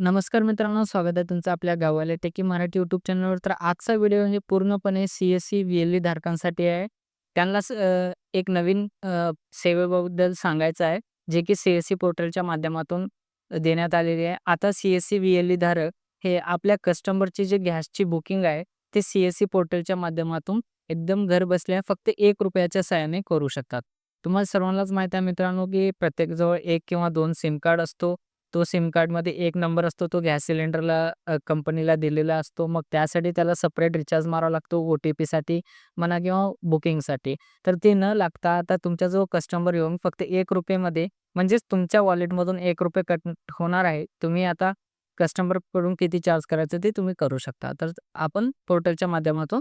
नमस्कार मित्रांनो, स्वागत आहे तुमचं आपल्या गावाला टेकी मराठी यूट्यूब चॅनलवर. तर आजचा व्हिडिओ हे पूर्णपणे सी-एस-सी, व्ही-एल-ई धारकांसाठी आहे. त्यांना एक नवीन सेवेबद्दल सांगायचं आहे, जे की सी-एस-सी पोर्टलच्या माध्यमातून देण्यात आलेली आहे. आता सी-एस-सी, व्ही-एल-ई धारक हे आपल्या कस्टमरची जे गॅसची बुकिंग आहे, ते सी-एस-सी पोर्टलच्या माध्यमातून एकदम घरबसल्या फक्त एक रुपयाच्या सहाय्याने करू शकतात. तुम्हाला सर्वांनाच माहिती आहे मित्रांनो, की प्रत्येकजवळ एक किंवा दोन सिम कार्ड असतो. तो सिम कार्डमध्ये एक नंबर असतो, तो गॅस सिलेंडरला अ, कंपनीला दिलेला असतो. मग त्यासाठी त्याला सेपरेट रिचार्ज मारावा लागतो ओ-टी-पीसाठी म्हणा किंवा बुकिंगसाठी. तर ते न लागता आता तुमचा जो कस्टमर येऊन फक्त ₹1 मध्ये म्हणजेच तुमच्या वॉलेटमधून ₹1 कट होणार आहे. तुम्ही आता कस्टमरकडून किती चार्ज करायचं ते तुम्ही करू शकता. तर आपण पोर्टलच्या माध्यमातून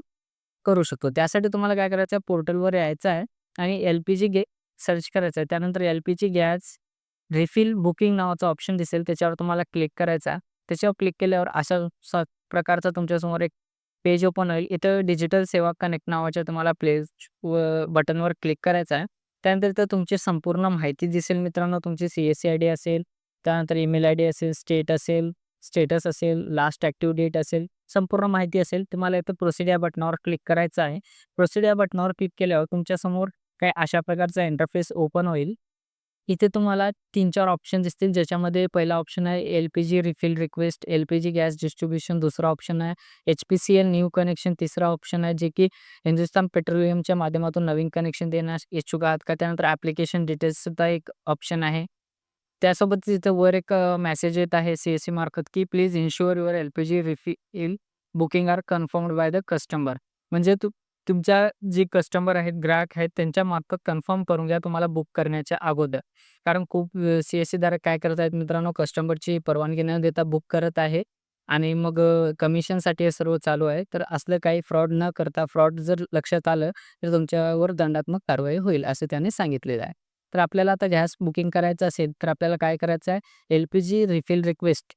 करू शकतो. त्यासाठी तुम्हाला काय करायचं आहे, पोर्टलवर यायचं आहे आणि एल-पी-जी गे सर्च करायचं आहे. त्यानंतर एल-पी-जी गॅस रिफिल बुकिंग नावाचा ऑप्शन दिसेल, त्याच्यावर तुम्हाला क्लिक करायचा आहे. त्याच्यावर क्लिक केल्यावर अशा स प्रकारचा तुमच्यासमोर एक पेज ओपन होईल. इथं डिजिटल सेवा कनेक्ट नावाच्या तुम्हाला प्लेस व बटनवर क्लिक करायचं आहे. त्यानंतर इथं तुमची संपूर्ण माहिती दिसेल मित्रांनो. तुमची सी-एस-सी आय डी असेल, त्यानंतर ईमेल आय डी असेल, स्टेट असेल स्टेटस असेल, लास्ट ॲक्टिव्ह डेट असेल, संपूर्ण माहिती असेल. तुम्हाला इथं प्रोसिडिया या बटनावर क्लिक करायचं आहे. प्रोसिडिया या बटनावर क्लिक केल्यावर तुमच्यासमोर काही अशा प्रकारचा इंटरफेस ओपन होईल. इथे तुम्हाला 3-4 ऑप्शन दिसतील, ज्याच्यामध्ये पहिला ऑप्शन आहे LPG refill request, LPG gas distribution दुसरा ऑप्शन आहे, एच-पी-सी-एल न्यू कनेक्शन तिसरा ऑप्शन आहे, जे की हिंदुस्थान पेट्रोलियमच्या माध्यमातून नवीन कनेक्शन देण्यास इच्छुक आहात का? त्यानंतर ॲप्लिकेशन डिटेल्ससुद्धा एक ऑप्शन आहे. त्यासोबत तिथं वर एक मॅसेज मेसेज येत आहे सी-एस-सी मार्फत, की please ensure your LPG refill booking are confirmed by the customer. म्हणजे तू तुमच्या जे कस्टमर आहेत, ग्राहक आहेत, त्यांच्यामार्फत कन्फर्म करून घ्या तुम्हाला बुक करण्याच्या अगोदर. कारण खूप अ, सी-एस-सी दार काय करत आहेत मित्रांनो, कस्टमरची परवानगी न देता बुक करत आहे आणि मग अ, कमिशनसाठी हे सर्व चालू आहे. तर असलं काही फ्रॉड न करता, फ्रॉड जर लक्षात आलं, तर तुमच्यावर दंडात्मक कारवाई होईल, असं त्याने सांगितलेलं आहे. तर आपल्याला आता गॅस बुकिंग करायचं असेल, तर आपल्याला काय करायचं आहे, एल-पी-जी रिफिल रिक्वेस्ट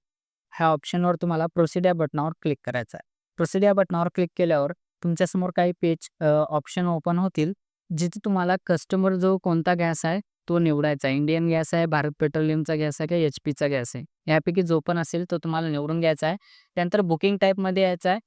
ह्या ऑप्शनवर तुम्हाला प्रोसीड या बटनावर क्लिक करायचं आहे. प्रोसीड या बटनावर क्लिक केल्यावर तुमच्यासमोर काही पेज ऑप्शन ओपन होतील, जिथे तुम्हाला कस्टमर जो कोणता गॅस आहे, तो निवडायचा आहे. इंडियन गॅस आहे, भारत पेट्रोलियमचा गॅस आहे, किंवा एच-पीचा गॅस आहे. यापैकी जो पण असेल, तो तुम्हाला निवडून घ्यायचा आहे. त्यानंतर बुकिंग टाईपमध्ये यायचं आहे,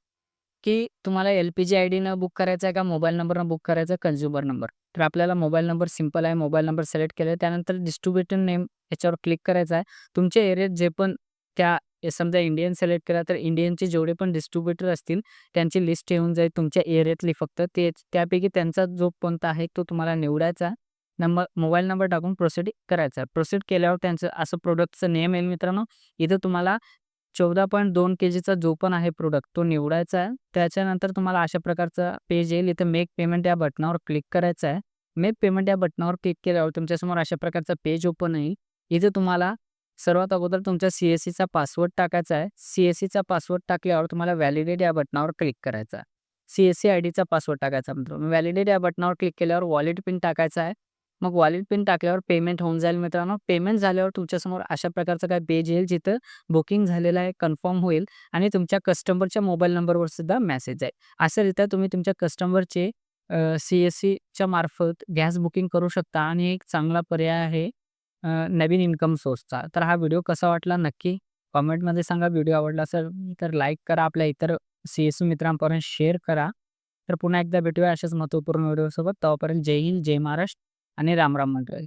की तुम्हाला एल-पी-जी आय डीनं बुक करायचं आहे का मोबाईल नंबरनं बुक करायचं आहे, कन्झ्युमर नंबर. तर आपल्याला मोबाईल नंबर सिंपल आहे, मोबाईल नंबर सिलेक्ट केला त्यानंतर डिस्ट्रीब्युटर नेम याच्यावर क्लिक करायचं आहे. तुमच्या एरियात जे पण त्या समजा इंडियन सिलेक्ट केला, तर इंडियनचे जेवढे पण डिस्ट्रिब्युटर असतील, त्यांची लिस्ट येऊन जाईल तुमच्या एरियातली फक्त ते त्यापैकी त्यांचा जो कोणता आहे, तो तुम्हाला निवडायचा. नंबर मोबाईल नंबर टाकून प्रोसिड करायचा आहे. केल्यावर त्यांचं असं प्रोडक्टचं नेम येईल मित्रांनो. इथं तुम्हाला चौदा पॉईंट दोन के जीचा जो पण आहे प्रोडक्ट, तो निवडायचा आहे. त्याच्यानंतर तुम्हाला अशा प्रकारचा पेज येईल. इथं मेक पेमेंट या बटनावर क्लिक करायचं आहे. मेक पेमेंट या बटनावर क्लिक केल्यावर तुमच्यासमोर अशा प्रकारचा पेज ओपन येईल इथं तुम्हाला सर्वात अगोदर तुमचा सी-एस-सीचा पासवर्ड टाकायचा आहे. सी-एस-सीचा पासवर्ड टाकल्यावर तुम्हाला व्हॅलिडेट या बटनावर क्लिक करायचा आहे. सी-एस-सी पासवर्ड टाकायचा मित्रांनो. व्हॅलिडेट या बटनावर क्लिक केल्यावर वॉलेट पिन टाकायचा आहे. मग वॉलेट पिन टाकल्यावर पेमेंट होऊन जाईल मित्रांनो. पेमेंट झाल्यावर तुमच्यासमोर अशा प्रकारचं काही पेज येईल, जिथं बुकिंग झालेलं आहे, कन्फर्म होईल आणि तुमच्या कस्टमरच्या मोबाईल नंबरवर सुद्धा मेसेज जाईल. अशारित्या तुम्ही तुमच्या कस्टमरचे सी-एस-सीच्या मार्फत गॅस बुकिंग करू शकता आणि एक चांगला पर्याय आहे अ, नवीन इन्कम सोर्सचा. तर हा व्हिडिओ कसा वाटला नक्की कमेंटमध्ये सांगा. व्हिडिओ आवडला असेल तर लाईक करा. आपल्या इतर सी एस मित्रांपर्यंत शेअर करा. तर पुन्हा एकदा भेटूया अशाच महत्त्वपूर्ण व्हिडिओसोबत. तोपर्यंत जय हिंद, जय महाराष्ट्र आणि राम राम मंडळी.